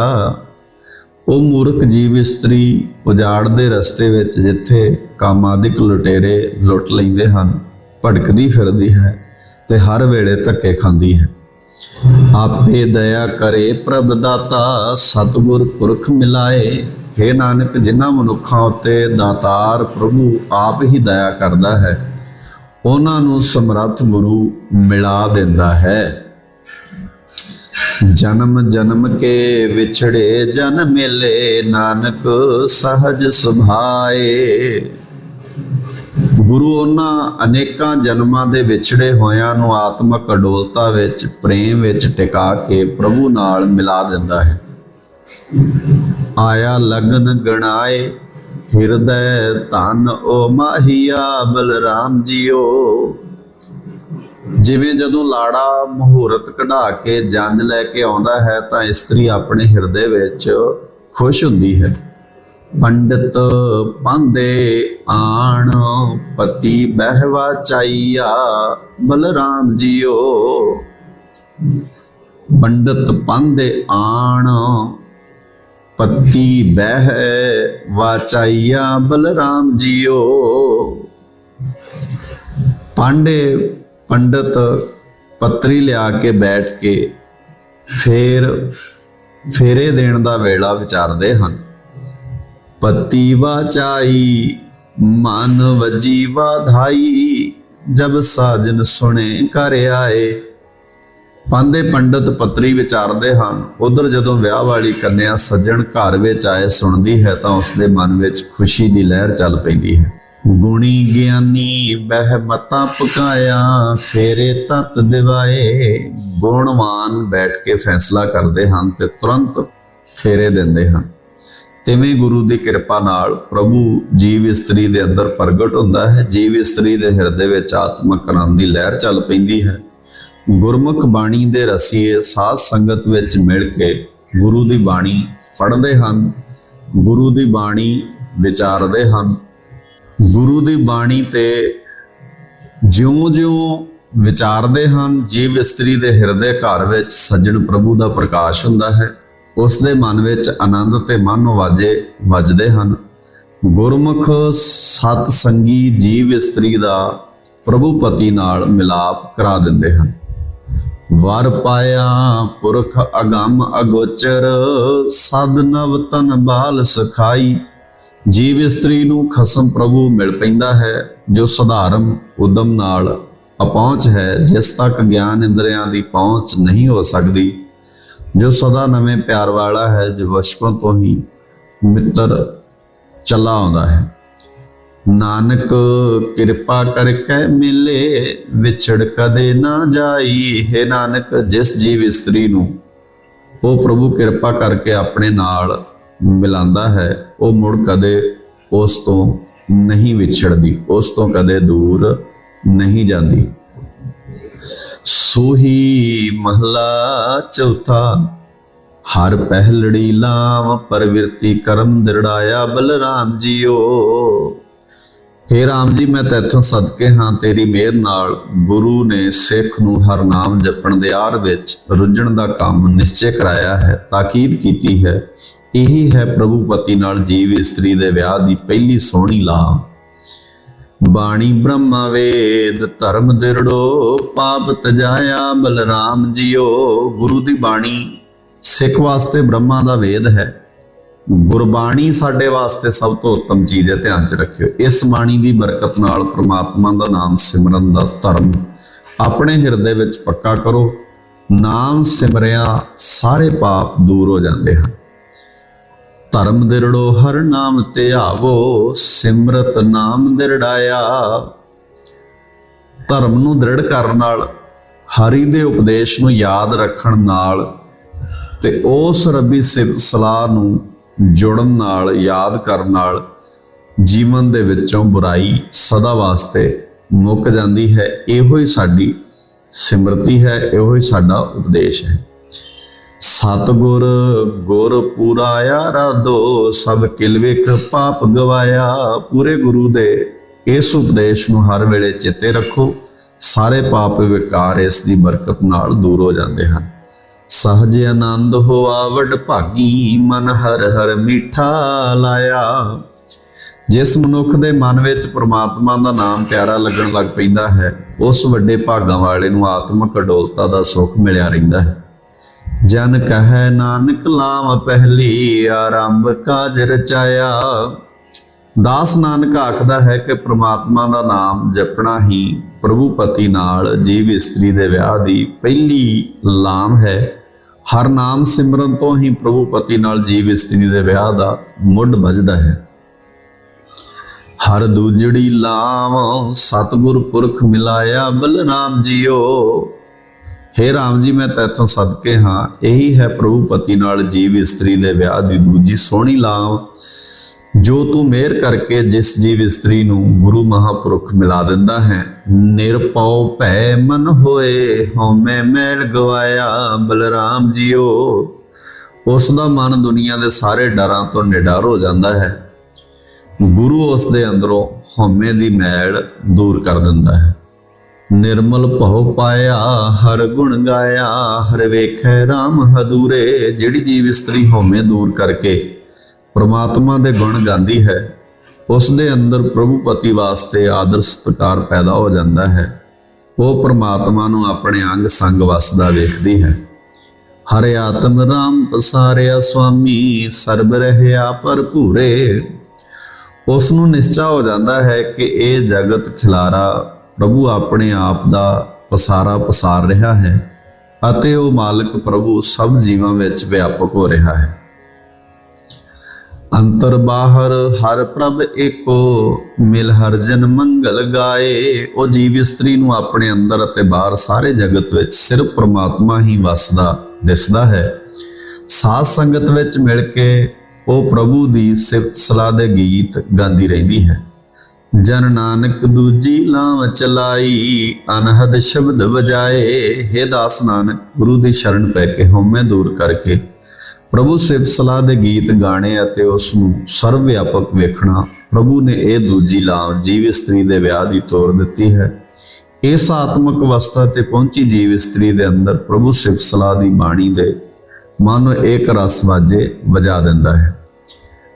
Speaker 1: ਉਹ ਮੂਰਖ ਜੀਵ ਇਸਤਰੀ ਉਜਾੜ ਦੇ ਰਸਤੇ ਵਿੱਚ ਜਿੱਥੇ ਕਾਮਾਦਿਕ ਲੁਟੇਰੇ ਲੁੱਟ ਲੈਂਦੇ ਹਨ, ਭਟਕਦੀ ਫਿਰਦੀ ਹੈ। ਤੇ ਹਰ ਵੇਲੇ ਧੱਕੇ ਖਾਂਦੀ ਹੈ। ਆਪੇ ਦਇਆ ਕਰੇ ਪ੍ਰਭ ਦਾਤਾ, ਸਤਿਗੁਰ ਪੁਰਖ ਮਿਲਾਏ। हे ਨਾਨਕ, ਜਿਨ੍ਹਾਂ ਮਨੁੱਖਾਂ ਉੱਤੇ ਦਾਤਾਰ ਪ੍ਰਭੂ ਆਪ ਹੀ ਦਇਆ ਕਰਦਾ ਹੈ, ਉਹਨਾਂ ਨੂੰ ਸਮਰੱਥ ਗੁਰੂ ਮਿਲਾ ਦਿੰਦਾ ਹੈ। ਜਨਮ ਜਨਮ ਕੇ ਵਿਛੜੇ ਜਨ ਮਿਲੇ, ਨਾਨਕ ਸਹਜ ਸੁਭਾਏ। ਗੁਰੂ ਉਹਨਾਂ ਅਨੇਕਾਂ ਜਨਮਾਂ ਦੇ ਵਿਛੜੇ ਹੋਇਆਂ ਨੂੰ ਆਤਮਕ ਅਡੋਲਤਾ ਵਿੱਚ, ਪ੍ਰੇਮ ਵਿੱਚ ਟਿਕਾ ਕੇ ਪ੍ਰਭੂ ਨਾਲ ਮਿਲਾ ਦਿੰਦਾ ਹੈ। ਆਇਆ ਲਗਨ ਗਣਾਏ, ਹਿਰਦੈ ਧਨ ਓ ਮਾਹੀਆ ਬਲਰਾਮ ਜੀਓ। ਜਿਵੇਂ ਜਦੋਂ ਲਾੜਾ ਮਹੂਰਤ ਕਢਾ ਕੇ ਜੰਜ ਲੈ ਕੇ ਆਉਂਦਾ ਹੈ, ਤਾਂ ਇਸਤਰੀ ਆਪਣੇ ਹਿਰਦੇ ਵਿੱਚ ਖੁਸ਼ ਹੁੰਦੀ ਹੈ। ਪੰਡਤ ਪਾਂਦੇ ਆਣ। ਪਤੀ ਬਹਿਵਾ ਚਾਈਆ, ਬਲਰਾਮ ਜੀਓ। ਪੰਡਤ ਪਾਂਦੇ ਆਣ। ਪਤੀ ਬਹਿ ਵਾਚਾਈਆ ਬਲਰਾਮ ਜੀਓ। ਪਾਂਡੇ ਪੰਡਤ ਪੱਤਰੀ ਲਿਆ ਕੇ ਬੈਠ ਕੇ ਫੇਰ ਫੇਰੇ ਦੇਣ ਦਾ ਵੇਲਾ ਵਿਚਾਰਦੇ ਹਨ। ਪਤੀ ਵਾਚਾਈ ਮਨ ਵਜੀ ਵਾਧਾਈ ਜਬ ਸਾਜਨ ਸੁਣੇ ਘਰ ਆਏ। ਪਾਂਦੇ ਪੰਡਤ ਪੱਤਰੀ ਵਿਚਾਰਦੇ ਹਨ, ਉਧਰ ਜਦੋਂ ਵਿਆਹ ਵਾਲੀ ਕੰਨਿਆ ਸੱਜਣ ਘਰ ਵਿੱਚ ਆਏ ਸੁਣਦੀ ਹੈ ਤਾਂ ਉਸਦੇ ਮਨ ਵਿੱਚ ਖੁਸ਼ੀ ਦੀ ਲਹਿਰ ਚੱਲ ਪੈਂਦੀ ਹੈ। ਗੁਣੀ ਗਿਆਨੀ ਬਹਿ ਮਤਾ ਪਕਾਇਆ, ਫੇਰੇ ਤਤ ਦਿਵਾਏ। ਗੁਣਵਾਨ ਬੈਠ ਕੇ ਫੈਸਲਾ ਕਰਦੇ ਹਨ ਤੇ ਤੁਰੰਤ ਫੇਰੇ ਦਿੰਦੇ ਹਨ। ਤਿਵੇਂ ਗੁਰੂ ਦੀ ਕਿਰਪਾ ਨਾਲ ਪ੍ਰਭੂ ਜੀਵ ਇਸਤਰੀ ਦੇ ਅੰਦਰ ਪ੍ਰਗਟ ਹੁੰਦਾ ਹੈ। ਜੀਵ ਇਸਤਰੀ ਦੇ ਹਿਰਦੇ ਵਿੱਚ ਆਤਮਕ ਆਨੰਦ ਦੀ ਲਹਿਰ ਚੱਲ ਪੈਂਦੀ ਹੈ। ਗੁਰਮੁਖ ਬਾਣੀ ਦੇ ਰਸੀਏ ਸਾਧ ਸੰਗਤ ਵਿੱਚ ਮਿਲ ਕੇ ਗੁਰੂ ਦੀ ਬਾਣੀ ਪੜ੍ਹਦੇ ਹਨ। ਗੁਰੂ ਦੀ ਬਾਣੀ ਵਿਚਾਰਦੇ ਹਨ। ਗੁਰੂ ਦੀ ਬਾਣੀ ਤੇ ਜਿਉਂ-ਜਿਉਂ ਵਿਚਾਰਦੇ ਹਨ। ਜੀਵ ਇਸਤਰੀ ਦੇ ਹਿਰਦੇ ਘਰ ਵਿੱਚ ਸੱਜਣ ਪ੍ਰਭੂ ਦਾ ਪ੍ਰਕਾਸ਼ ਹੁੰਦਾ ਹੈ। ਉਸ ਦੇ ਮਨ ਵਿੱਚ ਆਨੰਦ ਤੇ ਮਨ ਵਾਜੇ, ਵੱਜਦੇ ਹਨ। ਗੁਰਮੁਖ ਸਤ ਸੰਗੀ ਜੀਵ ਇਸਤਰੀ ਦਾ ਪ੍ਰਭੂ ਪਤੀ ਨਾਲ ਮਿਲਾਪ ਕਰਾ ਦਿੰਦੇ ਹਨ। ਵਰ ਪਾਇਆ ਪੁਰਖ ਅਗੰਮ ਅਗੋਚਰ, ਸਦ ਨਵ ਤਨ ਬਾਲ ਸਖਾਈ। ਜੀਵ ਇਸਤਰੀ ਨੂੰ ਖਸਮ ਪ੍ਰਭੂ ਮਿਲ ਪੈਂਦਾ ਹੈ, ਜੋ ਸਧਾਰਨ ਉਦਮ ਨਾਲ ਅਪਹੁੰਚ ਹੈ, ਜਿਸ ਤੱਕ ਗਿਆਨ ਇੰਦਰੀਆਂ ਦੀ ਪਹੁੰਚ ਨਹੀਂ ਹੋ ਸਕਦੀ। ਜੋ ਸਦਾ ਨਵੇਂ ਪਿਆਰ ਵਾਲਾ ਹੈ, ਜੋ ਬਚਪਨ ਤੋਂ ਹੀ ਮਿੱਤਰ ਚੱਲਾ ਆਉਂਦਾ ਹੈ। ਨਾਨਕ ਕਿਰਪਾ ਕਰਕੇ ਮਿਲੇ, ਵਿਛੜ ਕਦੇ ਨਾ ਜਾਈ। ਹੈ ਨਾਨਕ, ਜਿਸ ਜੀਵ ਇਸਤਰੀ ਨੂੰ ਉਹ ਪ੍ਰਭੂ ਕਿਰਪਾ ਕਰਕੇ ਆਪਣੇ ਨਾਲ ਮਿਲਾਂਦਾ ਹੈ, ਉਹ ਮੁੜ ਕਦੇ ਉਸ ਤੋਂ ਨਹੀਂ ਵਿਛੜਦੀ, ਉਸ ਤੋਂ ਕਦੇ ਦੂਰ ਨਹੀਂ ਜਾਂਦੀ। ਸੋਹੀ ਮਹਲਾ ਚੌਥਾ। ਹਰ ਪਹਿਲੜੀ ਲਾਮ ਪਰਵਿਰਤੀ ਕਰਮ ਦਿਰੜਾਇਆ ਬਲਰਾਮ ਜੀਓ। ਹੇ ਰਾਮ ਜੀ, ਮੈਂ ਤੇਥੋਂ ਸਦਕੇ ਹਾਂ, ਤੇਰੀ ਮਿਹਰ ਨਾਲ। ਗੁਰੂ ਨੇ ਸਿੱਖ ਨੂੰ ਹਰ ਨਾਮ ਜਪਣ ਦੇ ਆਰ ਵਿੱਚ ਰੁੱਝਣ ਦਾ ਕੰਮ ਨਿਸ਼ਚੈ ਕਰਾਇਆ ਹੈ, ਤਾਕੀਦ ਕੀਤੀ ਹੈ। ਇਹੀ ਹੈ ਪ੍ਰਭੂ ਪਤੀ ਨਾਲ ਜੀਵ ਇਸਤਰੀ ਦੇ ਵਿਆਹ ਦੀ ਪਹਿਲੀ ਸੋਹਣੀ ਲਾਮ। ਬਾਣੀ ਬ੍ਰਹਮਾ ਵੇਦ, ਧਰਮ ਦਿਰੜੋ ਪਾਪ ਤਜਾਇਆ ਬਲਰਾਮ ਜੀਓ। ਗੁਰੂ ਦੀ ਬਾਣੀ ਸਿੱਖ ਵਾਸਤੇ ਬ੍ਰਹਮਾ ਦਾ ਵੇਦ ਹੈ। ਗੁਰਬਾਣੀ ਸਾਡੇ ਵਾਸਤੇ ਸਭ ਤੋਂ ਉੱਤਮ ਚੀਜ਼ ਹੈ, ਧਿਆਨ 'ਚ ਰੱਖਿਓ। ਇਸ ਬਾਣੀ ਦੀ ਬਰਕਤ ਨਾਲ ਪ੍ਰਮਾਤਮਾ ਦਾ ਨਾਮ ਸਿਮਰਨ ਦਾ ਧਰਮ ਆਪਣੇ ਹਿਰਦੇ ਵਿੱਚ ਪੱਕਾ ਕਰੋ। ਨਾਮ ਸਿਮਰਿਆ, ਸਾਰੇ ਪਾਪ ਦੂਰ ਹੋ ਜਾਂਦੇ ਹਨ। ਧਰਮ ਦਿਰੜੋ ਹਰ ਨਾਮ ਧਿਆਵੋ ਸਿਮਰਤ ਨਾਮ ਦਿਰੜਾਇਆ। ਧਰਮ ਨੂੰ ਦ੍ਰਿੜ ਕਰਨ ਨਾਲ, ਹਰੀ ਦੇ ਉਪਦੇਸ਼ ਨੂੰ ਯਾਦ ਰੱਖਣ ਨਾਲ ਤੇ ਉਸ ਰੱਬੀ ਸਿਫਤ ਸਲਾਹ ਨੂੰ ਜੁੜਨ ਨਾਲ, ਯਾਦ ਕਰਨ ਨਾਲ ਜੀਵਨ ਦੇ ਵਿੱਚੋਂ ਬੁਰਾਈ ਸਦਾ ਵਾਸਤੇ ਮੁੱਕ ਜਾਂਦੀ ਹੈ। ਇਹੋ ਹੀ ਸਾਡੀ ਸਿਮਰਤੀ ਹੈ, ਇਹੋ ਹੀ ਸਾਡਾ ਉਪਦੇਸ਼ ਹੈ। ਸਤਗੁਰ ਗੁਰ ਪੁਰਾਇਆ ਰਾਧੋ, ਸਭ ਕਿਲਵਿਕ ਪਾਪ ਗਵਾਇਆ। ਪੂਰੇ ਗੁਰੂ ਦੇ ਇਸ ਉਪਦੇਸ਼ ਨੂੰ ਹਰ ਵੇਲੇ ਚਿੱਤੇ ਰੱਖੋ। ਸਾਰੇ ਪਾਪ ਵਿਕਾਰ ਇਸ ਦੀ ਬਰਕਤ ਨਾਲ ਦੂਰ ਹੋ ਜਾਂਦੇ ਹਨ। ਸਹਜ ਆਨੰਦ ਹੋਆ ਵਡ ਭਾਗੀ, ਮਨ ਹਰ ਹਰ ਮਿੱਠਾ ਲਾਇਆ। ਜਿਸ ਮਨੁੱਖ ਦੇ ਮਨ ਵਿੱਚ ਪ੍ਰਮਾਤਮਾ ਦਾ ਨਾਮ ਪਿਆਰਾ ਲੱਗਣ ਲੱਗ ਪੈਂਦਾ ਹੈ, ਉਸ ਵੱਡੇ ਭਾਗਾਂ ਵਾਲੇ ਨੂੰ ਆਤਮਿਕ ਅਡੋਲਤਾ ਦਾ ਸੁੱਖ ਮਿਲਿਆ ਰਹਿੰਦਾ ਹੈ। ਜਨ ਕਹੈ ਨਾਨਕ ਲਾਮ ਪਹਿਲੀ ਆਰੰਭ ਕਾਜ ਰਚਾਇਆ। ਦਾਸ ਨਾਨਕ ਆਖਦਾ ਹੈ ਕਿ ਪ੍ਰਮਾਤਮਾ ਦਾ ਨਾਮ ਜਪਣਾ ਹੀ ਪ੍ਰਭੂ ਪਤੀ ਨਾਲ ਜੀਵ ਇਸਤਰੀ ਦੇ ਵਿਆਹ ਦੀ ਪਹਿਲੀ ਲਾਮ ਹੈ। ਹਰ ਨਾਮ ਸਿਮਰਨ ਤੋਂ ਹੀ ਪ੍ਰਭੂ ਪਤੀ ਨਾਲ ਜੀਵ ਇਸਤਰੀ ਦੇ ਵਿਆਹ ਦਾ ਮੁੱਢ ਵੱਜਦਾ ਹੈ। ਹਰ ਦੂਜੜੀ ਲਾਮ ਸਤਿਗੁਰ ਪੁਰਖ ਮਿਲਾਇਆ ਬਲਰਾਮ ਜੀਓ। ਹੇ ਰਾਮ ਜੀ, ਮੈਂ ਤੇਥੋਂ ਸਦਕੇ ਹਾਂ। ਇਹੀ ਹੈ ਪ੍ਰਭੂ ਪਤੀ ਨਾਲ ਜੀਵ ਇਸਤਰੀ ਦੇ ਵਿਆਹ ਦੀ ਦੂਜੀ ਸੋਹਣੀ ਲਾਮ, ਜੋ ਤੂੰ ਮਿਹਰ ਕਰਕੇ ਜਿਸ ਜੀਵ ਇਸਤਰੀ ਨੂੰ ਗੁਰੂ ਮਹਾਪੁਰਖ ਮਿਲਾ ਦਿੰਦਾ ਹੈ। ਨਿਰਪਉ ਭੈ ਮਨ ਹੋਏ, ਹਉਮੈ ਮੈਲ ਗਵਾਇਆ ਬਲਰਾਮ ਜੀਓ। ਉਸ ਦਾ ਮਨ ਦੁਨੀਆ ਦੇ ਸਾਰੇ ਡਰਾਂ ਤੋਂ ਨਿਡਰ ਹੋ ਜਾਂਦਾ ਹੈ। ਗੁਰੂ ਉਸ ਦੇ ਅੰਦਰੋਂ ਹਉਮੈ ਦੀ ਮੈਲ ਦੂਰ ਕਰ ਦਿੰਦਾ ਹੈ। ਨਿਰਮਲ ਭਉ ਪਾਇਆ, ਹਰ ਗੁਣ ਗਾਇਆ, ਹਰ ਵੇਖੈ RAM ਹਦੂਰੇ, ਜਿਹੜੀ ਜੀਵ ਇਸਤਰੀ ਹਉਮੈ ਦੂਰ ਕਰਕੇ। ਪ੍ਰਮਾਤਮਾ ਦੇ ਗੁਣ ਗਾਉਂਦੀ ਹੈ, ਉਸ ਦੇ ਅੰਦਰ ਪ੍ਰਭੂ ਪਤੀ ਵਾਸਤੇ ਆਦਰ ਸਤਿਕਾਰ ਪੈਦਾ ਹੋ ਜਾਂਦਾ ਹੈ। ਉਹ ਪ੍ਰਮਾਤਮਾ ਨੂੰ ਆਪਣੇ ਅੰਗ ਸੰਗ ਵਸਦਾ ਵੇਖਦੀ ਹੈ। ਹਰਿ ਆਤਮ ਰਾਮ ਪਸਾਰਿਆ ਸੁਆਮੀ ਸਰਬ ਰਹਿਆ ਭਰਪੂਰੇ। ਉਸ ਨੂੰ ਨਿਸ਼ਚਾ ਹੋ ਜਾਂਦਾ ਹੈ ਕਿ ਇਹ ਜਗਤ ਖਿਲਾਰਾ ਪ੍ਰਭੂ ਆਪਣੇ ਆਪ ਦਾ ਪਸਾਰਾ ਪਸਾਰ ਰਿਹਾ ਹੈ ਅਤੇ ਉਹ ਮਾਲਕ ਪ੍ਰਭੂ ਸਭ ਜੀਵਾਂ ਵਿੱਚ ਵਿਆਪਕ ਹੋ ਰਿਹਾ ਹੈ। ਅੰਤਰ ਬਾਹਰ ਹਰ ਪ੍ਰਭ ਏਕੋ ਮਿਲ ਹਰ ਜਨ ਮੰਗਲ ਗਾਏ। ਉਹ ਜੀਵ ਇਸਤਰੀ ਨੂੰ ਆਪਣੇ ਅੰਦਰ ਅਤੇ ਬਾਹਰ ਸਾਰੇ ਜਗਤ ਵਿੱਚ ਸਿਰਫ ਪ੍ਰਮਾਤਮਾ ਹੀ ਵਸਦਾ, ਦਿਸਦਾ ਹੈ। ਸਾਧ ਸੰਗਤ ਵਿੱਚ ਮਿਲ ਕੇ ਉਹ ਪ੍ਰਭੂ ਦੀ ਸਿਫਤ ਸਲਾਹ ਦੇ ਗੀਤ ਗਾਉਂਦੀ ਰਹਿੰਦੀ ਹੈ। ਜਨ ਨਾਨਕ ਦੂਜੀ ਲਾਵ ਚਲਾਈ, ਅਨਹਦ ਸ਼ਬਦ ਵਜਾਏ। हे ਦਾਸ ਨਾਨਕ, ਗੁਰੂ ਦੀ ਸ਼ਰਨ ਪੈ ਕੇ ਹਉਮੈ ਦੂਰ ਕਰਕੇ। ਪ੍ਰਭੂ ਸਿਫਤ ਸਲਾਹ ਦੇ ਗੀਤ ਗਾਣੇ ਅਤੇ ਉਸ ਨੂੰ ਸਰਵ ਵਿਆਪਕ ਵੇਖਣਾ, ਪ੍ਰਭੂ ਨੇ ਇਹ ਦੂਜੀ ਲਾਵ ਜੀਵ ਇਸਤਰੀ ਦੇ ਵਿਆਹ ਦੀ ਤੋਰ ਦਿੱਤੀ ਹੈ। ਇਸ ਆਤਮਿਕ ਅਵਸਥਾ ਤੇ ਪਹੁੰਚੀ ਜੀਵ ਇਸਤਰੀ ਦੇ ਅੰਦਰ ਪ੍ਰਭੂ ਸਿਫਤ ਸਲਾਹ ਦੀ ਬਾਣੀ ਦੇ ਮਨ ਇੱਕ ਰਸ ਵਾਜੇ, ਵਜਾ ਦਿੰਦਾ ਹੈ।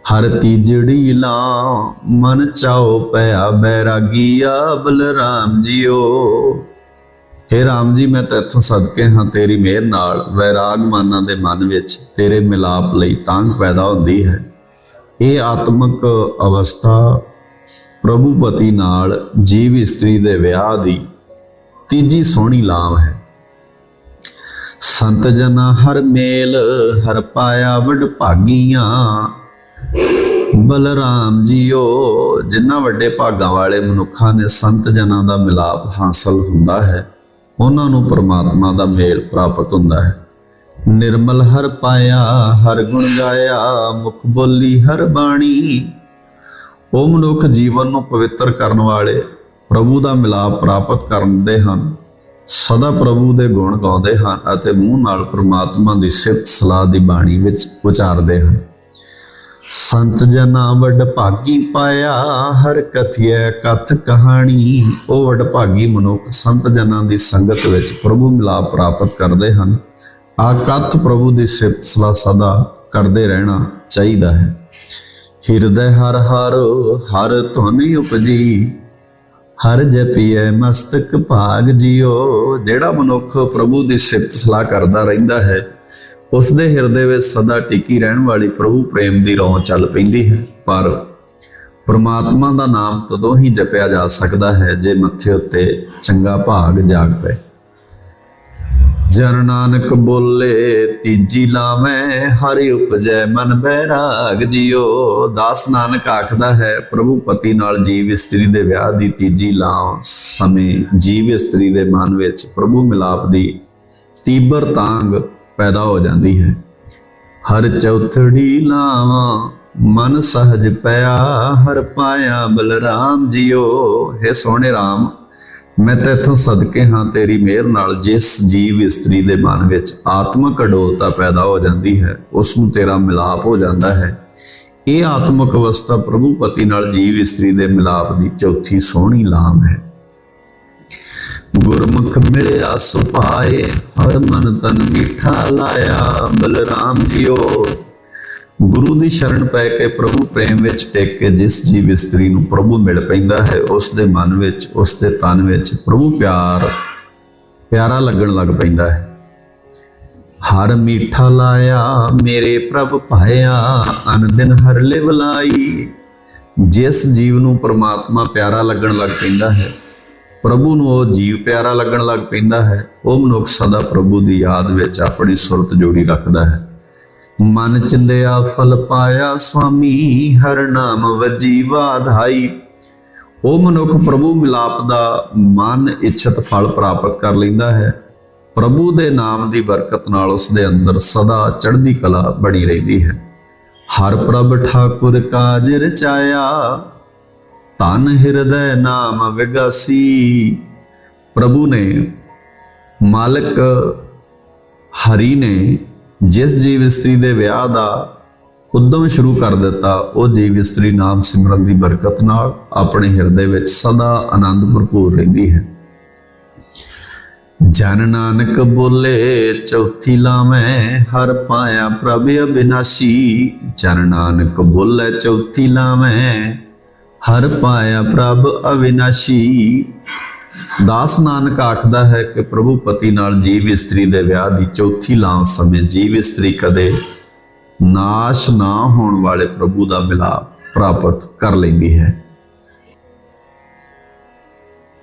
Speaker 1: ਹਰ ਤੀਜੜੀ ਲਾ ਮਨ ਚਾਓ ਪਿਆ ਬੈਰਾਗੀਆ ਬਲਰਾਮ ਜੀਓ। ਹੇ ਰਾਮ ਜੀ, ਮੈਂ ਤੇਥੋਂ ਸਦਕੇ ਹਾਂ ਤੇਰੀ ਮਿਹਰ ਨਾਲ। ਵੈਰਾਗ ਦੇ ਮਨ ਵਿੱਚ ਤੇਰੇ ਮਿਲਾਪ ਲਈ ਤਾਂਗ ਪੈਦਾ ਹੁੰਦੀ ਹੈ। ਇਹ ਆਤਮਿਕ ਅਵਸਥਾ ਪ੍ਰਭੂ ਪਤੀ ਨਾਲ ਜੀਵ ਇਸਤਰੀ ਦੇ ਵਿਆਹ ਦੀ ਤੀਜੀ ਸੋਹਣੀ ਲਾਭ ਹੈ। ਸੰਤ ਜਨਾ ਹਰ ਮੇਲ, ਹਰ ਪਾਇਆ ਵਡ ਭਾਗੀਆਂ। ਬਲਰਾਮ ਜੀਓ ਜਿਨ੍ਹਾਂ ਵੱਡੇ ਭਾਗਾਂ ਵਾਲੇ ਮਨੁੱਖਾਂ ਨੇ ਸੰਤ ਜਨਾਂ ਦਾ ਮਿਲਾਪ ਹਾਸਲ ਹੁੰਦਾ ਹੈ, ਉਹਨਾਂ ਨੂੰ ਪਰਮਾਤਮਾ ਦਾ ਮੇਲ ਪ੍ਰਾਪਤ ਹੁੰਦਾ ਹੈ। ਨਿਰਮਲ ਹਰ ਪਾਇਆ, ਹਰ ਗੁਣ ਗਾਇਆ, ਮੁਖ ਬੋਲੀ ਹਰ ਬਾਣੀ। ਉਹ ਮਨੁੱਖ ਜੀਵਨ ਨੂੰ ਪਵਿੱਤਰ ਕਰਨ ਵਾਲੇ, ਪ੍ਰਭੂ ਦਾ ਮਿਲਾਪ ਪ੍ਰਾਪਤ ਕਰਦੇ ਹਨ। ਸਦਾ ਪ੍ਰਭੂ ਦੇ ਗੁਣ ਗਾਉਂਦੇ ਹਨ ਅਤੇ ਮੂੰਹ ਨਾਲ ਪ੍ਰਮਾਤਮਾ ਦੀ ਸਿਫਤ ਸਲਾਹ ਦੀ ਬਾਣੀ ਵਿੱਚ ਉਚਾਰਦੇ ਹਨ। ਸੰਤ ਜਨਾ ਵਡ ਭਾਗੀ ਪਾਇਆ, ਹਰ ਕਥਿਐ ਕਥ ਕਹਾਣੀ। ਉਹ ਵਡ ਭਾਗੀ ਮਨੁੱਖ ਸੰਤ ਜਨਾਂ ਦੀ ਸੰਗਤ ਵਿੱਚ ਪ੍ਰਭੂ ਮਿਲਾਪ ਪ੍ਰਾਪਤ ਕਰਦੇ ਹਨ। ਆ ਕਥ ਪ੍ਰਭੂ ਦੀ ਸਿਫਤ ਸਲਾਹ ਸਦਾ ਕਰਦੇ ਰਹਿਣਾ ਚਾਹੀਦਾ ਹੈ। ਹਿਰਦੈ ਹਰ ਹਰ ਹਰ ਧੁਨੀ ਉਪਜੀ। ਹਰ ਜਪੀਐ ਮਸਤਕ ਭਾਗ ਜਿਓ ਜਿਹੜਾ ਮਨੁੱਖ ਪ੍ਰਭੂ ਦੀ ਸਿਫਤ ਸਲਾਹ ਕਰਦਾ ਰਹਿੰਦਾ ਹੈ ਉਸ ਦੇ ਹਿਰਦੇ ਵਿੱਚ ਸਦਾ ਟਿਕੀ ਰਹਿਣ ਵਾਲੀ ਪ੍ਰਭੂ ਪ੍ਰੇਮ ਦੀ ਰੌਂ ਚੱਲ ਪੈਂਦੀ ਹੈ। ਪਰ ਪ੍ਰਮਾਤਮਾ ਦਾ ਨਾਮ ਤਦੋਂ ਹੀ ਜਪਿਆ ਜਾ ਸਕਦਾ ਹੈ ਜੇ ਮੱਥੇ ਉੱਤੇ ਚੰਗਾ ਭਾਗ ਜਾਗ ਪਏ। ਜਨ ਨਾਨਕ ਬੋਲੇ, ਤੀਜੀ ਲਾਵੇਂ, ਹਰਿ ਉਪਜੈ ਮਨ ਬੈਰਾਗ ਜਿਓ ਦਾਸ ਨਾਨਕ ਆਖਦਾ ਹੈ, ਪ੍ਰਭੂ ਪਤੀ ਨਾਲ ਜੀਵ ਇਸਤਰੀ ਦੇ ਵਿਆਹ ਦੀ ਤੀਜੀ ਲਾਵ ਸਮੇਂ ਜੀਵ ਇਸਤਰੀ ਦੇ ਮਨ ਵਿੱਚ ਪ੍ਰਭੂ ਮਿਲਾਪ ਦੀ ਤੀਬਰ ਤਾਂਗ ਪੈਦਾ ਹੋ ਜਾਂਦੀ ਹੈ। ਹਰ ਚੌਥੜੀ ਲਾਵਾਂ, ਮਨ ਸਹਜ ਪਿਆ, ਹਰ ਪਾਇਆ ਬਲਰਾਮ ਜੀਓ। ਹੈ ਸੋਹਣੇ RAM ਮੈਂ ਤੇਥੋਂ ਸਦਕੇ ਹਾਂ ਤੇਰੀ ਮਿਹਰ ਨਾਲ, ਜਿਸ ਜੀਵ ਇਸਤਰੀ ਦੇ ਮਨ ਵਿੱਚ ਆਤਮਕ ਅਡੋਲਤਾ ਪੈਦਾ ਹੋ ਜਾਂਦੀ ਹੈ ਉਸ ਨੂੰ ਤੇਰਾ ਮਿਲਾਪ ਹੋ ਜਾਂਦਾ ਹੈ। ਇਹ ਆਤਮਕ ਅਵਸਥਾ ਪ੍ਰਭੂ ਪਤੀ ਨਾਲ ਜੀਵ ਇਸਤਰੀ ਦੇ ਮਿਲਾਪ ਦੀ ਚੌਥੀ ਸੋਹਣੀ ਲਾਮ ਹੈ। ਗੁਰਮੁਖ ਮਿਲਿਆ ਸੁਪਾਏ ਹਰ ਮਨ ਤਨ ਮੀਠਾ ਲਾਇਆ ਬਲਰਾਮ ਜੀਓ। ਗੁਰੂ ਦੀ ਸ਼ਰਨ ਪੈ ਕੇ ਪ੍ਰਭੂ ਪ੍ਰੇਮ ਵਿੱਚ ਟਿਕ ਕੇ ਜਿਸ ਜੀਵ ਇਸਤਰੀ ਨੂੰ ਪ੍ਰਭੂ ਮਿਲ ਪੈਂਦਾ ਹੈ, ਉਸ ਦੇ ਮਨ ਵਿੱਚ, ਉਸ ਦੇ ਤਨ ਵਿੱਚ ਪ੍ਰਭੂ ਪਿਆਰ, ਪਿਆਰਾ ਲੱਗਣ ਲੱਗ ਪੈਂਦਾ ਹੈ। ਹਰ ਮੀਠਾ ਲਾਇਆ, ਮੇਰੇ ਪ੍ਰਭ ਭਾਇਆ ਅਨ ਦਿਨ ਹਰ ਲਿਵ ਲਾਈ। ਜਿਸ ਜੀਵ ਨੂੰ ਪ੍ਰਮਾਤਮਾ ਪਿਆਰਾ ਲੱਗਣ ਲੱਗ ਪੈਂਦਾ ਹੈ ਪ੍ਰਭੂ ਨੂੰ ਉਹ ਜੀਵ ਪਿਆਰਾ ਲੱਗਣ ਲੱਗ ਪੈਂਦਾ ਹੈ। ਉਹ ਮਨੁੱਖ ਸਦਾ ਪ੍ਰਭੂ ਦੀ ਯਾਦ ਵਿੱਚ ਆਪਣੀ ਸੁਰਤ ਜੋੜੀ ਰੱਖਦਾ ਹੈ। ਮਨ ਚਿੰਦਿਆ ਫਲ ਪਾਇਆ ਸੁਆਮੀ, ਹਰ ਨਾਮ ਵਜੀ ਵਾਧਾਈ। ਉਹ ਮਨੁੱਖ ਪ੍ਰਭੂ ਮਿਲਾਪ ਦਾ ਮਨ ਇੱਛਤ ਫਲ ਪ੍ਰਾਪਤ ਕਰ ਲੈਂਦਾ ਹੈ। ਪ੍ਰਭੂ ਦੇ ਨਾਮ ਦੀ ਬਰਕਤ ਨਾਲ ਉਸ ਦੇ ਅੰਦਰ ਸਦਾ ਚੜ੍ਹਦੀ ਕਲਾ ਬਣੀ ਰਹਿੰਦੀ ਹੈ। ਹਰ ਪ੍ਰਭ ਠਾਕੁਰ ਕਾਜ ਰਚਾਇਆ ਧਨ ਹਿਰਦੈ ਨਾਮ ਵਿਗਾਸੀ। ਪ੍ਰਭੂ ਨੇ ਮਾਲਕ ਹਰੀ ਨੇ ਜਿਸ ਜੀਵ ਇਸਤਰੀ ਦੇ ਵਿਆਹ ਦਾ ਉਦਮ ਸ਼ੁਰੂ ਕਰ ਦਿੱਤਾ, ਉਹ ਜੀਵ ਇਸਤਰੀ ਨਾਮ ਸਿਮਰਨ ਦੀ ਬਰਕਤ ਨਾਲ ਆਪਣੇ ਹਿਰਦੇ ਵਿੱਚ ਸਦਾ ਆਨੰਦ ਭਰਪੂਰ ਰਹਿੰਦੀ ਹੈ। ਜਨ ਨਾਨਕ ਬੋਲੇ, ਚੌਥੀ ਲਾਵੇਂ ਹਰ ਪਾਇਆ ਪ੍ਰਭ ਅਬਿਨਾਸ਼ੀ। ਜਨ ਨਾਨਕ ਬੋਲੇ, ਚੌਥੀ ਲਾਵੇਂ ਹਰ ਪਾਇਆ ਪ੍ਰਭ ਅਵਿਨਾਸ਼ੀ। ਦਾਸ ਨਾਨਕ ਆਖਦਾ ਹੈ ਕਿ ਪ੍ਰਭੂ ਪਤੀ ਨਾਲ ਜੀਵ ਇਸਤਰੀ ਦੇ ਵਿਆਹ ਦੀ ਚੌਥੀ ਲਾਂਵ ਸਮੇਂ ਜੀਵ ਇਸਤਰੀ ਕਦੇ ਨਾਸ਼ ਨਾ ਹੋਣ ਵਾਲੇ ਪ੍ਰਭੂ ਦਾ ਮਿਲਾਪ ਪ੍ਰਾਪਤ ਕਰ ਲੈਂਦੀ ਹੈ।